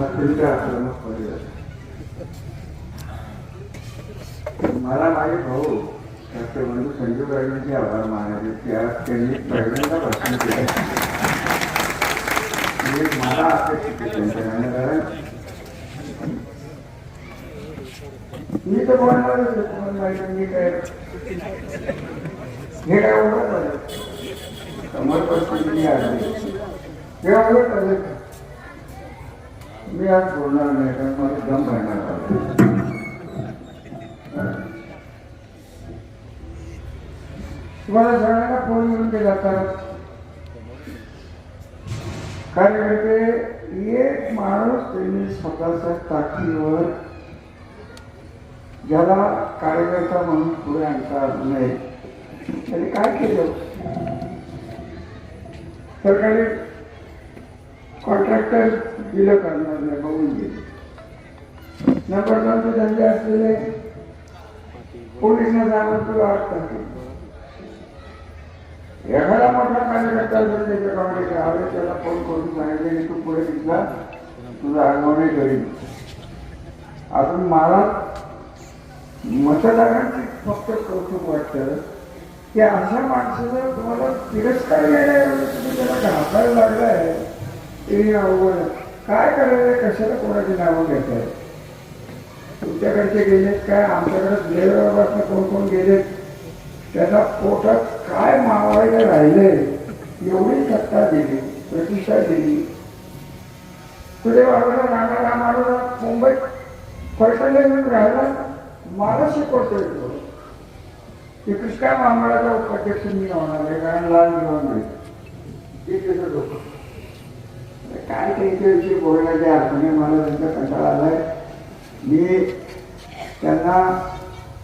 परिवार मला माझे भाऊ डॉक्टर बंधू संजीव गाडवेंचे आभार मानायचे. त्या त्यांनी पहिल्यांदा भाषण केलं. म्हणजे मला अपेक्षित कारण मी तर कोण माहिती मी काय? हे काय ओळख आहे समोर परिस्थिती आली हे ओळख मी आज बोलणार नाही कारण मला दम भरणार तुम्हाला सगळ्यांना फोन येऊन ते जातात कार्यकर्ते एक माणूस त्यांनी स्वतःच्या ताकीवर ज्याला कार्यकर्ता म्हणून पुढे आणता आलं नाही त्यांनी काय केलं? सरकारी कॉन्ट्रॅक्टर दिलं करणार नाही बघून गेले नंबर दोनचे धंदे असलेले पोलिसांना जाणार तुला वाटतात एखादा मोठा कार्यकर्ता जर त्याच्या कामाचे आले त्याला फोन करून सांगितले की तू पुढे तिथला तुझा आगमनही करीन अजून मला मतदारांची फक्त कौतुक वाटतं की अशा माणसाचा तुम्हाला तिरस्कार घ्यायला तुम्ही त्याला घासायला लागलाय. ते अवघड काय करायचं कशाला कोणाची नावं घेत आहे तुमच्याकडचे गेलेत काय? आमच्याकडे देवबाबातनं कोण कोण गेलेत? त्याला पोटात काय मावायला राहिले? एवढी सत्ता दिली प्रतिष्ठा दिली. तुझे बाबाला राहणारा माणूस मुंबईत फळटले येऊन राहिला मला शिकवतोय तो. ते कृष्णा महामंडळाचा उपाध्यक्ष मी होणार आहे कारण लाल निवडून नाही ते त्याचं डोकं काय त्यांच्याविषयी बोलण्याच्या अर्थाने मला त्यांचा कंटाळा आलाय. मी त्यांना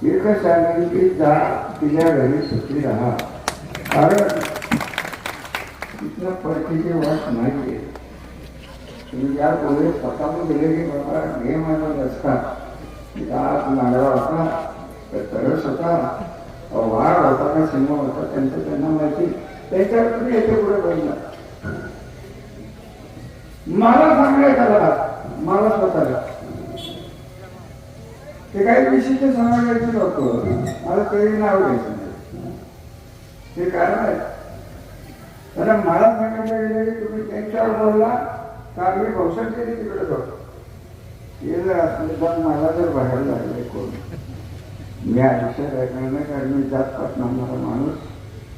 एकच सांगेन की जा तिच्या घरी सुखी राहा. कारण तिथल्या परतीची वाट नाही आहे तुम्ही ज्या बोलले स्वतःहून गेले की बाबा हे माझा रस्ता आत नांगरा होता तर तरस होता वाढ होता का सिंह होता त्यांचं त्यांना माहिती. त्याच्यावर तुम्ही याच्यापुढे बोलणार. मला सांगायचा मला मला स्वतःला. ते काही विशिष्ट समाजाचे लोक. मला ते नाव घ्यायचं नाही. कारण आहे. कारण मला सांगितलं गेलं की तुम्ही त्यांच्यावर बोलला तर आम्ही केली तिकडे जातो ते जर असले तर मला जर बाहेर लागले कोण? मी आयुष्यात ऐकणार नाही कारण मी जात पाठणार माणूस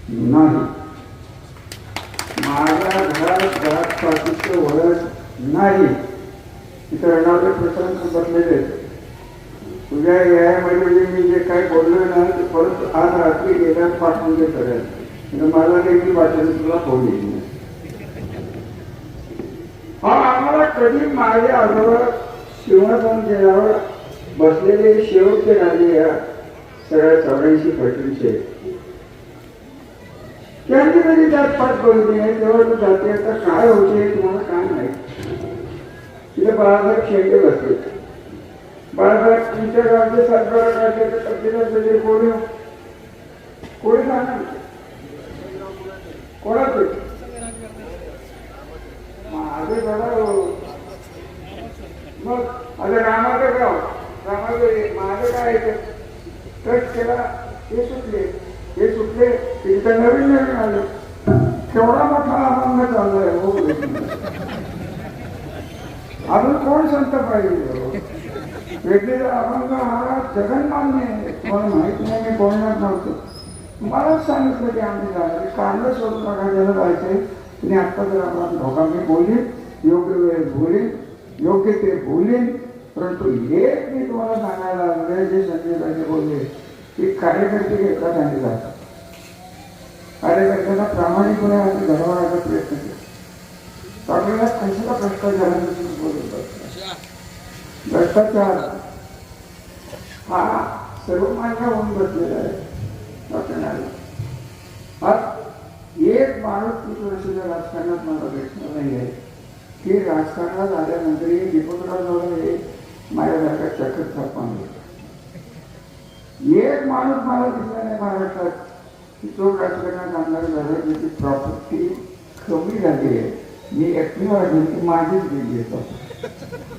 नाही. माझ्या घरात घरात पाठीचं ओळख नाही इथं रणावले प्रसंग बसलेले तुझ्या यामध्ये म्हणजे मी जे काही बोललो ना ते परत आज रात्री गेल्या पाठवून ते करेल मला देखील वाटेल तुला फोन येईल हा आम्हाला कधी माझे आजोबा शिवणासन केल्यावर बसलेले शेवटचे राजे या सगळ्या चौऱ्याऐंशी पटींचे त्यांनी कधी त्यात पाठ बघितली नाही तेव्हा तो जाते आता काय होते तुम्हाला काय माहिती? तिथे बाळासाहेब शेंडे बसले. बाळासाहेब तुमच्या गावचे सातबारा राज्याचे प्रतिनिधी म्हणजे कोणी? कोणी सांगा कोणाचे? माझे बघा हो. मग आता रामाचं गाव रामाचं माझं काय आहे ते? केला हे सुटले. हे सुटले तिथं नवीन नवीन आले. केवढा मोठा अभंग चाललाय हो. अजून कोण संत पाहिजे हो? वेगवेगळा अभंग हा जगन्मान्य आहे. तुम्हाला माहीत नाही मी बोलणार नव्हतं. मलाच सांगितलं की आम्ही झालं कांदा सोडून नका ज्याला जायचंय तुम्ही आत्ता जर आम्हाला धोका मी बोलीन. योग्य वेळ बोलीन. योग्य ते बोलीन. परंतु एक मी तुम्हाला सांगायला लागले जे संजय बोलले की कार्यकर्ते घेतात आणि जातात. कार्यकर्त्यांना प्रामाणिकपणे आम्ही घडवण्याचा प्रयत्न केला. आपल्याला कशाला भ्रष्टाचाराबद्दल भ्रष्टाचार हा सर्वमान्य होऊन बसलेला आहे डॉक्टर आज एक माणूस तीस वर्षाच्या राजकारणात मला भेटणार नाही आहे. की राजकारणात आल्यानंतर दीपकराव जवळ हे माझ्यासारखा चक्र छापान एक माणूस मला दिसला नाही महाराष्ट्रात. की तो राजकारणात आणणार झाला त्याची प्रॉपर्टी कमी झाली आहे. मी एकटी वाटली की माझीच बीज घेतो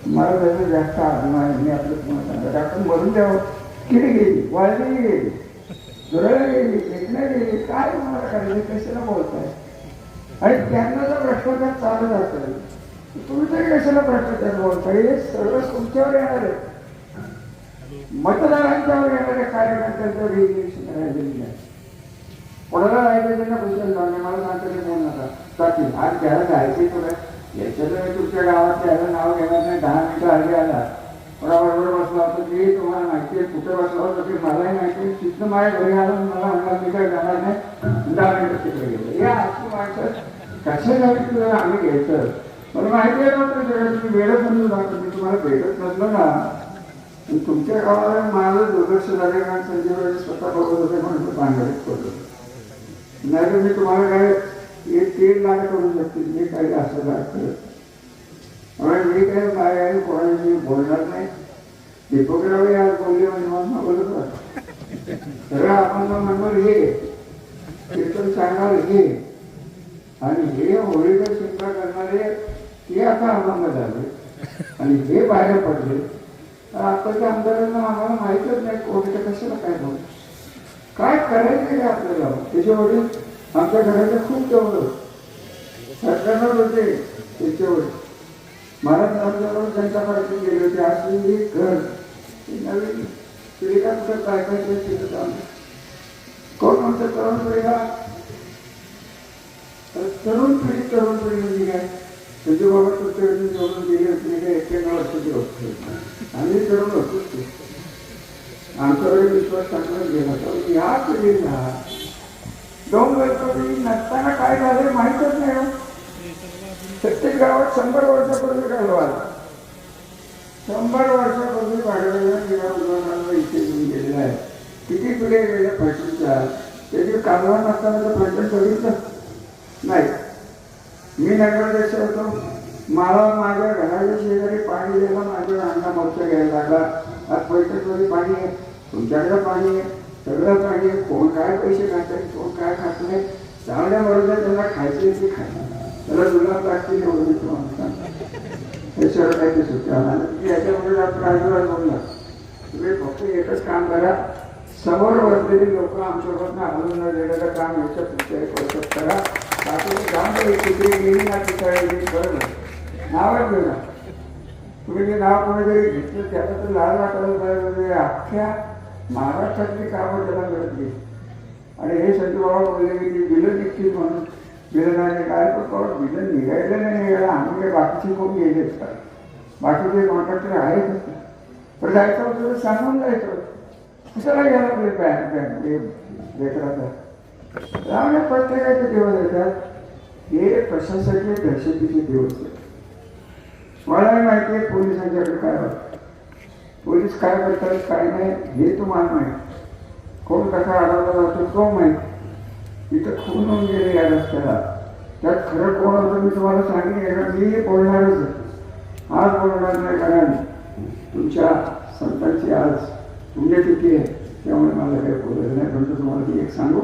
मला त्याचा जास्त अभिमान आहे. मी आपलं तुम्हाला सांगतो. आपण मरून द्यावं किती गेली? वाळली गेली. दुरळ गेली एकण्या गेली. काय तुम्हाला करायचं? कशाला बोलताय? आणि त्यांना जर भ्रष्टाचार चालू असेल तुम्ही तरी कशाला भ्रष्टाचार बोलताय? हे सर्व तुमच्यावर येणार आहे. मतदारांच्या वेगवेगळ्या कार्यकर्त्यांचं रिएक्शन राहिलेली आहे. कोणाला राहिलं त्यांना पुस्तक जाणे मला सांगता कोण नका जातील आज त्याला जायचे तुला याच्यात मी तुमच्या गावात त्याला नाव घेणार नाही. दहा मिनिटं आधी आला. कोणाबरोबर बसला होता ते तुम्हाला माहिती आहे. कुठे बसला होता ते मलाही माहिती आहे. तिथनं माझ्या घरी आलं मला म्हणणार मी काय जाणार नाही. दहा मिनिटं तिकडे गेलो. या अशी माणसं कशासाठी तुला? आम्ही घ्यायचं. मला माहिती आहे ना तुम्ही वेळ समजून जातो मी तुम्हाला भेटत नसलं ना. तुमच्या गावाला माझं दुर्लक्ष झाले कारण संजीवराजे स्वतः बघत होते म्हणून मी भांडणीत पडलो नाही तर मी तुम्हाला काय एक तीन लाख करू शकते मी काही असं लाख करत त्यामुळे मी काय काय आणि कोणाशी बोलणार नाही. दीपकराव आज बोलले म्हणजे मला बोलत होता. सगळं आपण म्हणणार हे कीर्तन सांगणार हे. आणि हे होळीचा चिंता करणारे ते आता आनंद झाले. आणि हे बाहेर पडले. आताच्या आमदारांना आम्हाला माहितच नाही कोणत्या कशाला काय बोल. काय करायचं काय आपल्याला? त्याचे वडील आमच्या घराच्या खूप जवळ. होते. होते त्याचे वडील. महाराज आमच्याबरोबर त्यांच्या पार्टी गेले होते. असली एक घर. नवीन पिढीला कुठं काय काय शिकत आम्ही. कोण म्हणतं तरुण पिढीला तरुण पिढी तरुण पिढी म्हणजे काय? तुझे बाबा तुझ्या निवडून गेले होते काही एक्क्याण्णव वर्षाची होते आम्ही तरुण होतोच ते. आमच्याकडे विश्वास टाकला गेला तर या पिढीला दोन वर्षापूर्वी नसताना काय झालं माहीतच नाही प्रत्येक गावात शंभर वर्षापूर्वी घालवाला शंभर वर्षापूर्वी वाढवलेला किंवा उदाहरणार्थ इथे घेऊन गेलेला आहे. किती पिढे गेल्या फॅशनच्या त्याची कालवा नसताना तर फॅशन बघितलं नाही. मी नगराध्यक्ष होतो. मला माझ्या घराच्या शेजारी पाणी द्यायला माझ्या अण्णा मोर्चा घ्यायला लागला. आज पैठणमध्ये पाणी आहे तुमच्याकडे पाणी आहे. सगळं पाणी आहे. कोण काय पैसे खातात कोण काय खात नाही? चांगल्या बरोबर त्यांना खायचे ते खायचे. त्याला जुलाब लागतील एवढं मी हे सर्व काही ते सुट्ट्या याच्यामध्ये डॉक्टर बोलला तुम्ही फक्त एकच काम करा. समोर बसलेली लोक आमच्याकडनं हलवून न देण्याचं काम याच्या तुमच्या एक वर्षात करा. बाकी काम तिथे ना कळलं नावच तुम्ही जे नाव कोणीतरी घेतलं त्याचा तर लाल वाटायला पाहिजे अख्ख्या महाराष्ट्रातली कामं त्याला मिळत आणि हे संत बाबा बोलले की ती बिलं निघतील म्हणून बिलं नाही काय पण कोण बिलं निघायला नाही निघायला आम्ही काय बाकीचे कोण गेलेच का बाकीचे कॉन्ट्रॅक्टर आहेतच पण जायचं होतं सांगून जायचं कशाला गेला घ्यायला बँक बँक हे लेकराचा त्यामुळे प्रत्येकाचे दिवस येतात. हे प्रशासकीय दहशतीचे दिवस आहेत मलाही माहिती आहे पोलिसांच्याकडे काय होतं? पोलीस काय करतात काय नाही हे तुम्हाला माहिती कोण कसा अडवला जातो तो माहीत इथं खून होऊन गेले या रस्त्याला. त्यात खरं कोण होतं मी तुम्हाला सांगितलं मी बोलणारच आहे. आज बोलणार नाही कारण तुमच्या संतांची आज पुण्यतिथी आहे. त्यामुळे मला काही बोलायचं नाही पण तुम्हाला मी एक सांगू.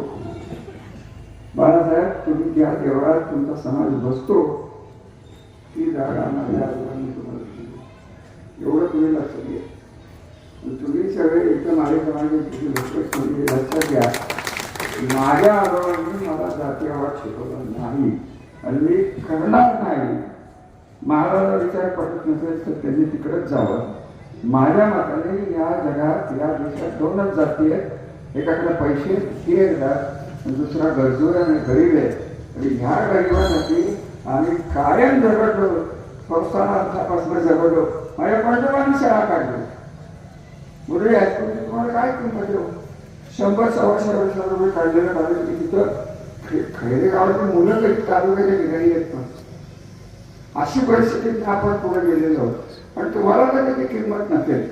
बाळासाहेब तुम्ही ज्या देवळात तुमचा समाज बसतो ती जागा माझ्या आजोबांनी तुम्हाला दिली. एवढं तुम्ही लक्षात घ्या तुम्ही सगळे इथं माझे तुम्ही लक्षात घ्या माझ्या आजोबांनी मला जाती आवाज शिकवला नाही. आणि मी करणार नाही. महाराजा विचार पटत नसेल तर त्यांनी तिकडेच जावं. माझ्या मताने या जगात या देशात दोनच जाती आहेत. एकाकडे पैसे ही एक जात. दुसरा गरजू आहे आणि गरीब आहे. आणि ह्या गरिबासाठी आम्ही कायम झगडलो संस्थानापासून झगडलो माझ्या पंतप्रधान शाळा काढली. मुरळी हायस्कूलची तुम्हाला काय किंमत देऊ शंभर सव्वाशे वर्षाला रुपये काढलेलं काढलं की तिथं खे- खैरे गावाची मुलं कधी तालुक्याच्या ठिकाणी येत नव्हती अशी परिस्थिती आपण पुढे गेलेलो आहोत. पण तुम्हाला तर त्याची किंमत नसेल.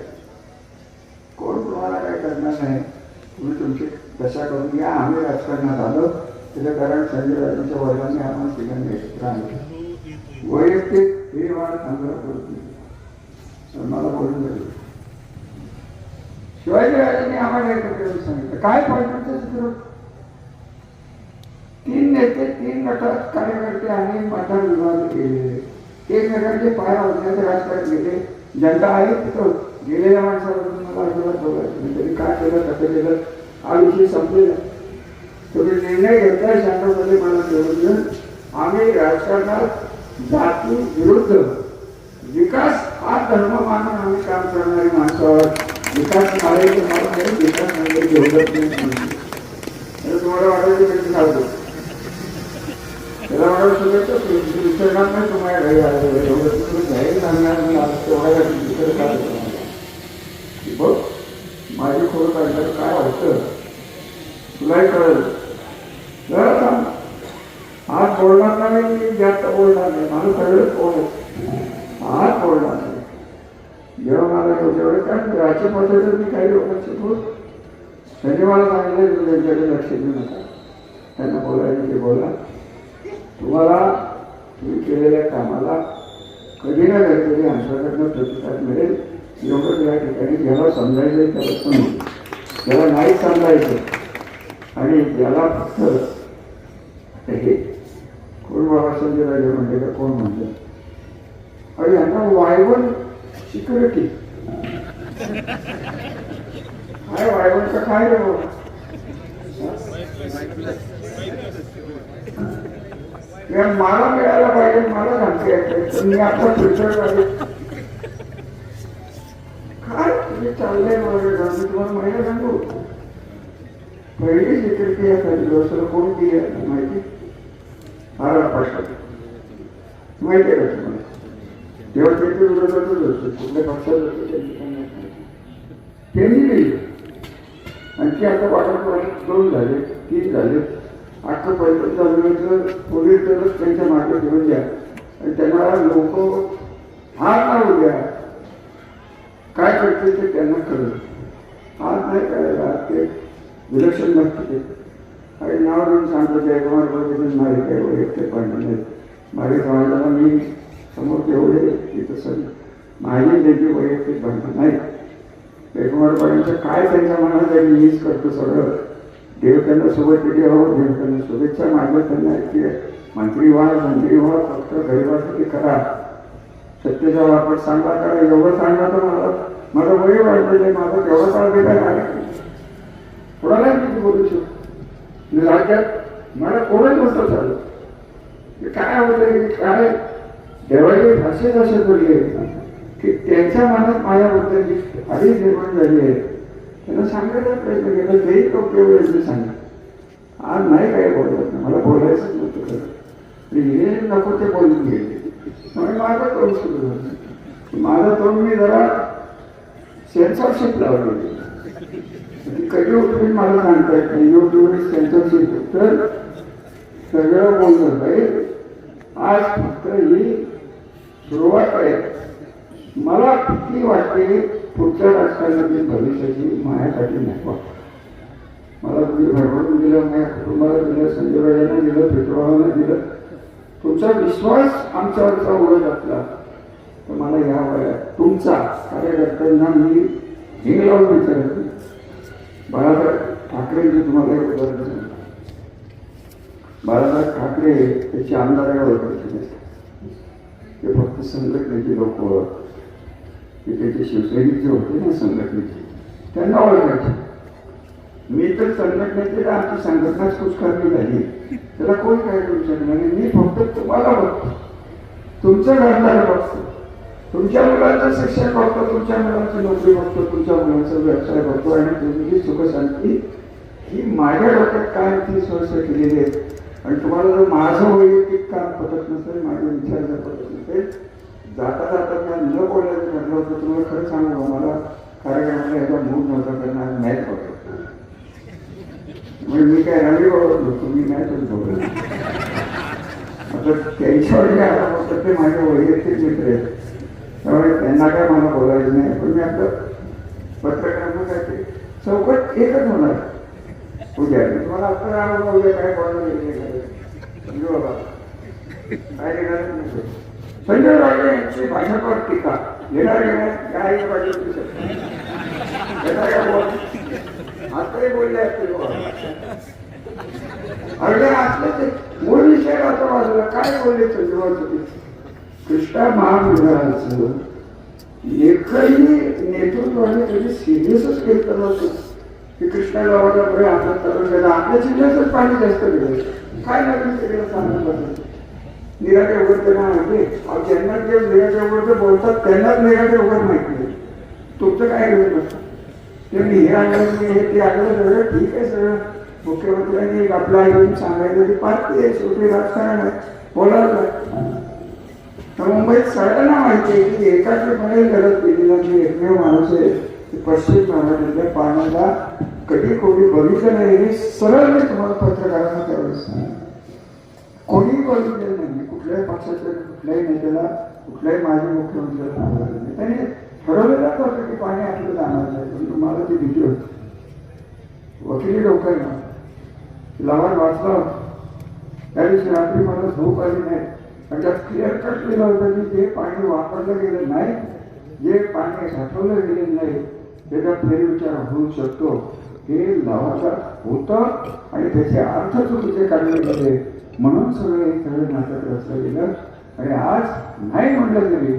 कोण तुम्हाला काय करणार नाही तुम्ही तुमची तशा करून या आम्ही राजकारणात आलो. त्याचं कारण संजय राजांच्या वडिलांनी आपण तिघांनी एकत्र आणलं वैयक्तिक ही वाढ चांगला करतो तर मला बोलून दिली शिवाजी राजांनी आम्हाला एकत्र येऊन सांगितलं. काय पाहिजे चित्र तीन नेते तीन गटात कार्यकर्ते आणि मतदान विभाग केले एकमेकांचे पाया होण्याचे राजकारण केले. जनता आहे तिथं. गेलेल्या माणसाबद्दल मला अजिबात बोलायचं तरी काय केलं कसं केलं? हा विषय संपलेला तुम्ही निर्णय घेतला शासनामध्ये मला निवडून आम्ही राजकारणात जाती विरुद्ध विकास हा धर्म मानून आम्ही काम करणारी माणसं आहोत. विकास मारायचं मार्ग नाही विकास म्हणजे जेवढत नाही तुम्हाला वाटायचं तरी सांगतो त्याला वाटत सगळं दुसऱ्यांना नाही तुम्हाला घरी आलं एवढं तुम्ही घरी सांगणार नाही. आलं तेवढ्या बघ. माझी खोड काढल्यावर काय वाटतं? तुलाही कळेल. जरा सांग आज बोलणार नाही मी जास्त बोलणार नाही. मला सगळं कोण आज बोलणार नाही. जेव्हा मला जेवढे कारण राज्य पद्धतीत मी काही लोक बोल त्यांनी मला सांगितलं की त्यांच्याकडे लक्ष देऊ नका. त्यांना बोलायचं ते बोला. तुम्हाला तुम्ही केलेल्या कामाला कधी ना कधीतरी आमच्याकडनं प्रतिसाद मिळेल. योग्य या ठिकाणी ज्याला समजायचं त्याला समजेल ज्याला नाही समजायचं आणि ज्याला फक्त हे कोण बाबासाहेब राजे म्हणले का कोण म्हणलं आणि यांना वायवन सिक्युरिटी काय वायवण का काय रे मला मिळायला पाहिजे मला सांगते मी आता फिल्टर झाले काय तुम्ही मी तुम्हाला माहिती सांगू? पहिली सिक्युरिटी एखादी दुसरं कोणती आहे? माहिती. आरा स्पष्ट माहिती आहे का तुम्हाला? तेव्हा त्याच्या विरोधातच असतो कुठल्या पक्षात असतो त्यांची पण नाही. त्यांनी दिली आणखी आता वाटत वाटत दोन झाले तीन झाले. आता पहिलं चालवायचं पोलीस तरच त्यांच्या मागे घेऊन द्या. आणि त्यांना लोक हात ना द्या. काय करते ते त्यांना कळलं. आज नाही करायला ते विलक्षण नसते ते आणि नाव देऊन सांगतो जयकुमार बरोबर माझे काही वैयक्तिक भांडण नाही. माझ्या समाजाला मी समोर तेवढे तिथं तसं माझी त्याची वैयक्तिक भांडण नाही. जयकुमार काय त्यांच्या मनात आहे मी मीच करतो सगळं. देव त्यांना सोबत दिली हवं देव त्यांना शुभेच्छा माझ्या त्यांना की मंत्री व्हा मंत्री व्हा फक्त गरिबासाठी करा. सत्तेचा वापर सांगा करा एवढं सांगा तर मला माझं वय वाटलेलं माझा तेवढा काळ वेगळा नाही कोणाला किती बोलू शकतो? म्हणजे राज्यात मला कोणच नसतं चालू काय होतं की काय? देवाची भाषेत असे बोलले की त्यांच्या मनात माझ्याबद्दल जी आधीच निर्माण झाली आहे त्यांना सांगायचा प्रयत्न केला तेही योग्य वेळेस सांगा. आज नाही काय बोलत नाही मला बोलायचंच नव्हतं. हे नको ते बोलून गेले म्हणून माझं तोंड सुरू झालं माझं तोंड मी जरा सेन्सॉरशिप लावलेली कधी उठून मला सांगता येत नाही युट्यूब सेन्सॉरशिप तर सगळं बोललं पाहिजे आज फक्त ही सुरुवात आहे. मला किती वाटते पुढच्या राजकारणातील भविष्याची माझ्यासाठी नको मला तुम्ही भरभरून दिलं माझ्या कुटुंबाला दिलं संजय राजांना दिलं पेट्रोलला दिलं तुमचा विश्वास आमच्यावरचा उडत असला तर मला या वयात तुमचा कार्यकर्त्यांना मी हिंग लावून विचारत. नाही. बाळासाहेब ठाकरेंची तुम्हाला एक उदाहरण सांगतो. बाळासाहेब ठाकरे त्याची आमदार ओळखायचे ते फक्त संघटनेचे लोक ते त्याचे शिवसैनिक जे होते ना संघटनेचे त्यांना ओळखायचे. मी तर संघटनेतील आमची संघटनाच कुचकारणी झाली. त्याला कोण काय करू शकणार? नाही मी फक्त तुम्हाला बघतो. तुमचं घडणार बघतो. तुमच्या मुलांचं शिक्षण बघतो तुमच्या मुलांची नोकरी बघतो तुमच्या मुलांचा व्यवसाय बघतो आणि तुमची सुखशांती ही माझ्या डोक्यात काय ती सोय केलेली आहे. आणि तुम्हाला जर माझं वैयक्तिक काम पटत नसेल माझे विचार जर पटत नसेल जाता जाता काय न बोलायचं म्हटलं होतं तुम्हाला खरं सांगू मला कार्यक्रमाला याचा मूड नव्हता कारण आज मॅच बघतो म्हणजे मी काय रवी ओळखलो तुम्ही नाही मॅचच बघतो आता त्यांच्यावर काय आला होतं ते माझे वैयक्तिक मित्र आहेत. त्यामुळे त्यांना काय मला बोलायचं नाही. पण मी आपलं पत्रकारांना काय ते चौकट एकच होणार. उद्या तुम्हाला आता राहणार उद्या काय बोलणार म्हणजे बाबा काय येणार संजय राजे यांची भाषावर टीका. येणार येणार काय पाहिजे तू आताही बोलले अर्ध बाबा असले ते मूळ विषय आता बाजूला. काय बोलले चंद्रबाबू कृष्णा महामंडळाचं एकही नेतृत्वाने कधी सिरियसच घेतलं नव्हतं की कृष्णा गावाला पुढे तरुण गेला आपल्या जिल्ह्यातच पाणी जास्त गेलं काय नवीन सगळं सांगून निराटे उघड त्यांना माहिती. ज्यांना जे निराटे उघड बोलतात त्यांनाच निराटे उघड माहिती तुमचं काय घेऊन बसतं हे आणलं मी म्हणजे हे ते आणलं सगळं ठीक आहे सगळं मुख्यमंत्र्यांनी आपला येऊन सांगायचं की पाहते आहे शेवटी राजकारण आहे तर मुंबईत सगळ्यांना माहिती आहे की एकाग्रपणे गरज केलेला मी एकमेव माणूस आहे. की पश्चिम महाराष्ट्रातल्या पाण्याला कधी कोणी बघितलं नाही. हे सरळ मी तुम्हाला पत्रकारांना त्यावेळेस कोणी बघितलं नाही. कुठल्याही पक्षाच्या कुठल्याही नेत्याला कुठल्याही माजी मुख्यमंत्र्याला नाही. त्यांनी ठरवलेलं होतं की पाणी आपलं जाणार नाही पण तुम्हाला ती भीती होती. वकिली लोकांना ना. वाचला वाचलं त्या दिवशी रात्री मला झोप आली नाही. आणि त्यात क्लिअर कट केलं होतं की जे पाणी वापरलं गेलं नाही जे पाणी साठवलं गेलेलं नाही त्याचा फेरविचार होऊ शकतो. हे लावाचा होतं आणि त्याचे अर्थ चुकीचे काढले गेले. म्हणून सगळं हे सगळं नाटक रचलं गेलं. आणि आज नाही म्हटलं तरी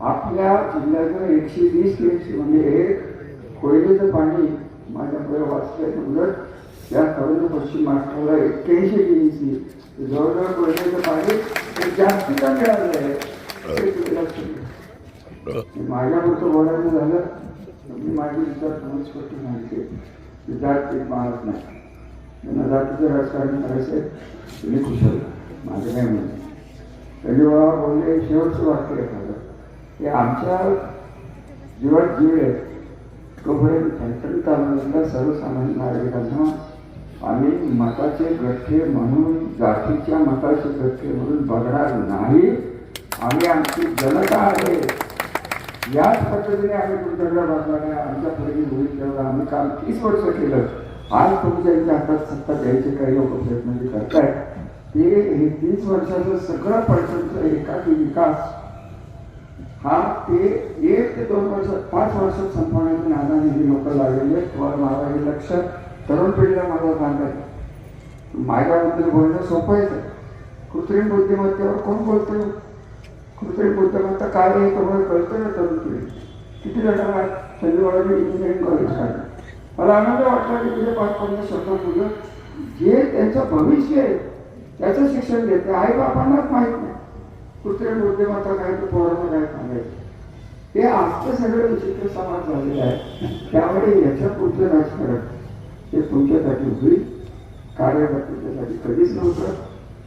आपल्या जिल्ह्याचं एकशे वीस टीएमसी म्हणजे एक कोयलेचं पाणी माझ्याकडे वाचलंय उलट या तरुण पश्चिम महाराष्ट्राला एक्क्याऐंशी टीएमसी जवळजवळ कोयलेचं पाणी हे जास्तीचं मिळालं आहे? हे तुम्ही माझ्यापुरतं बोलायचं झालं मी माझी विचार वनस्पती माहिती आहे जात एक मानत नाही. त्यांना जातीचं राजकारण करायचं आहे. तुम्ही खुशाल माझं काय म्हणणं त्यांनी बाबा बोलले शेवटचं वाक्य एखादं की आमच्या जीवात जीव आहे. तोपर्यंत फॅक्टरी तालुक्यातल्या सर्वसामान्य नागरिकांना आम्ही मताचे गठ्ठे म्हणून जातीच्या मताचे गठ्ठे म्हणून बघणार नाही. आम्ही आमची जनता आहे. याच पद्धतीने आम्ही तुमच्याकडे बघणार आमच्या पुढे होईल आम्ही काम तीस वर्ष केलं. आज तुमच्या इथे हातात सत्ता द्यायचे काही लोक प्रयत्न जे करतायत. ते हे तीस वर्षाचं सगळं पर्सेंटचं एकाकी विकास हा ते एक ते दोन वर्ष पाच वर्षात संपवण्याच्या नादाने हे लोक लागलेले आहेत. तुम्हाला माझा हे लक्ष तरुण पिढीला मला सांगायचं मायकाबद्दल बोलणं सोपं आहे. कृत्रिम बुद्धिमत्तेवर कोण बोलतो कृत्रिम बुद्धिमत्ता काय आहे तुम्हाला कळतं ना तरुण पिढी? किती जणांना चंद्रवाडी इंजिनिअरिंग कॉलेज काढलं. मला आनंद वाटला की तुझे पाच पन्नास मुलं जे त्यांचं भविष्य आहे त्याचं शिक्षण घेते आई बापांनाच माहीत नाही. कृत्रिम बुद्धिमत्ता काय तर पोरांना काय सांगायचं? हे आजचं सगळं विचित्र समाज झालेलं आहे. त्यामुळे याच्या पुढचं राजकारण हे तुमच्यासाठी होईल. कार्यकर्त्याच्यासाठी कधीच नव्हतं.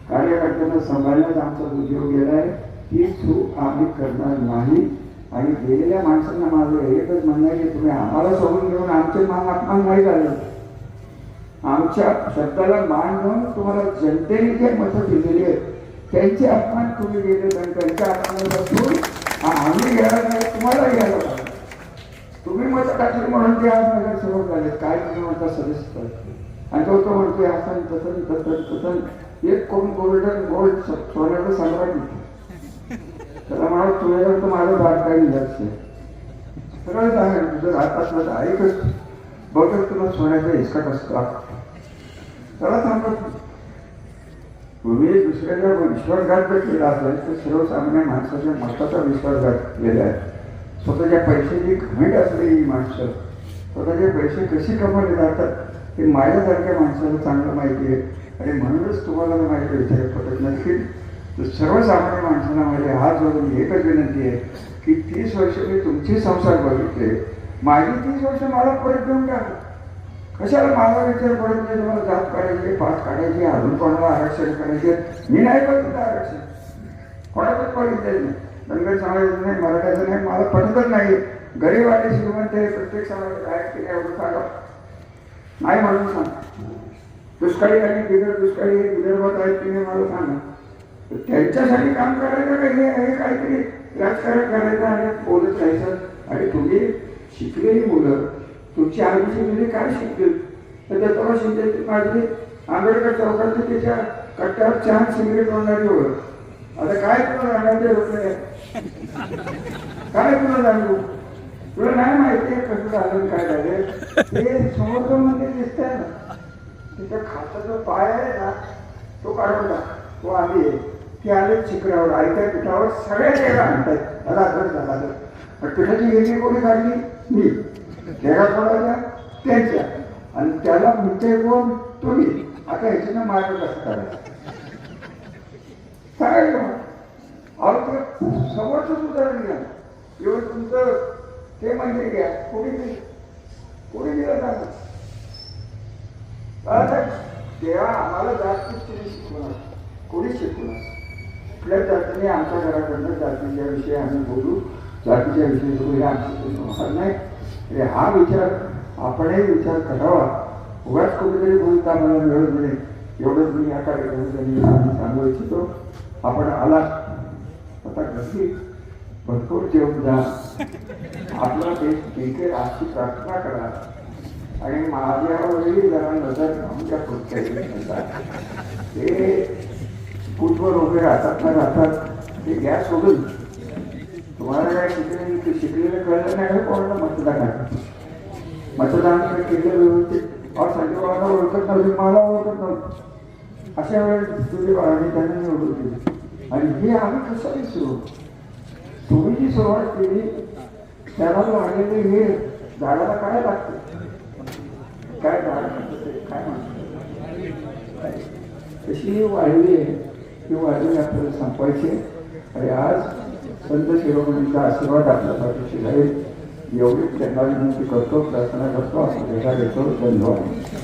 कार्यकर्त्यांना सांभाळण्यात आमचा उद्योग गेला आहे. ती चूक आम्ही करणार नाही. आणि गेलेल्या माणसांना माझं एकच म्हणणं आहे की तुम्ही आम्हाला सोडून घेऊन आमचे मान अपमान नाही झाले. आमच्या शब्दाला मान देऊन तुम्हाला जनतेने जे मतं दिलेली आहेत त्यांचे अपमान तुम्ही गेले नाही त्यांच्या अपमानापासून आम्ही घ्यायला नाही तुम्हाला घ्यायला पाहिजे तुम्ही मत टाकले म्हणून ते आज नगरसेवक झाले. काय तुम्ही म्हणता सदस्य आणि तो तो म्हणतोय असं तसं तसं तसं एक कोण गोल्डन गोल्ड सोन्याचं सम्राट त्याला म्हणा तुझ्यावर तर माझं भाग काही लक्ष आहे. सरळ सांगेल तुझं हातात माझं ऐकच बहुतेक तुला सोन्याचा हिसका कसं त्याला सांगत तुम्ही दुसऱ्याचा विश्वासघात जर केला असेल तर सर्वसामान्य माणसाच्या मताचा विश्वासघात केलेला आहे. स्वतःच्या पैशाची घमेंट असलेली माणसं स्वतःचे पैसे कशी कमवले जातात हे माझ्यासारख्या माणसाला चांगलं माहिती आहे. आणि म्हणूनच तुम्हाला मी विचार विचारत पटत नसतील तर सर्वसामान्य माणसांना माझे हात जोडून एकच विनंती आहे की तीस वर्ष मी तुमचे संसार बघितले. माझी तीस वर्ष मला परत देऊन टाका. कशाला माझा विचार पडत नाही? तुम्हाला जात काढायची पाच काढायची अजून कोणाला आरक्षण करायचे? मी नाही बघितलं आरक्षण. कोणाचं बघितलं नाही. धनगर समाजाचं नाही मराठ्याचं नाही मला पटतच नाही. गरीब आणि श्रीमंत हे प्रत्येक समाजात आहे की नाही एवढं सांगा. नाही म्हणून सांग. दुष्काळी आणि बिगर दुष्काळी हे विदर्भात आहेत की नाही मला सांगा. त्यांच्यासाठी काम करायचं काही हे हे काहीतरी राजकारण करायचं आणि बोलत राहायचं? आणि तुम्ही शिकलेली मुलं तुमची आईची मुली काय शिकतील तर दत्तोबा शिंदे माझी आंबेडकर चौकात त्याच्या कट्ट्यावर छान सिगरेट ओढणारी ओळख आता काय तुला जाणार होते काय तुला जाणू तुला नाही माहिती आहे कसं झालं काय झालं? हे समोर मध्ये आहे ना. तुमच्या खाता जो पाय आहे ना तो काढून टाक. तो आली आहे. ती आले चिकऱ्यावर आयत्या पिठावर सगळ्या वेळा आणतात झाला घर झाला. तर पिठाची गिरणी कोणी काढली? मी. तेरा सोडायच्या त्यांच्या. आणि त्याला म्हणते कोण? तुम्ही. आता ह्याच्यानं मार्ग कसं करायचं? सांगायचं मग अहो समोरच उदाहरण घ्या. एवढं तुमचं ते म्हणजे घ्या. कोणी दिलं? कोणी दिलं जाणार आता तेव्हा आम्हाला जातपुष्टीने शिकवणार. कोणी शिकवणार? कुठल्या जातीने आमच्या घराकडनं जातीच्या विषयी आम्ही बोलू. जातीच्या विषयी बोलू हे आमचं नाही. तरी हा विचार आपणही विचार करावा. उगाच कुठेतरी बोलता मला मिळत नाही एवढंच मी या कार्यक्रमासाठी सांगू इच्छितो. आपण आला आता घरी भरपूर जेवण जा. आपला देश टिकेल अशी प्रार्थना करा. आणि माझ्यावरही जरा नजर आमच्या पुढच्या ते बुथवर उभे राहतात ना राहतात ते गॅस सोडून. तुम्हाला काय शिकले ते शिकलेलं कळलं नाही हे कोणाला मतदान आहे? मतदान केलं व्यवस्थित. और संजय ओळखत नव्हती मला ओळखत नव्हतं. अशा वेळेस तुझे बाळाने त्यांना निवडून दिली. आणि हे आम्ही कसं विसरू तुम्ही जी सुरुवात केली त्याला लागलेले हे झाडाला काय लागतं? काय झाड ते? काय म्हणतात तशी ही वाढली आहे. ती वाढली आपल्याला संपवायची आणि आज संत शिरोमणीचा आशीर्वाद आपल्या पाठीशी राहील. एवढीच त्यांना विनंती करतो प्रार्थना करतो असं भेटा घेतो धन्यवाद.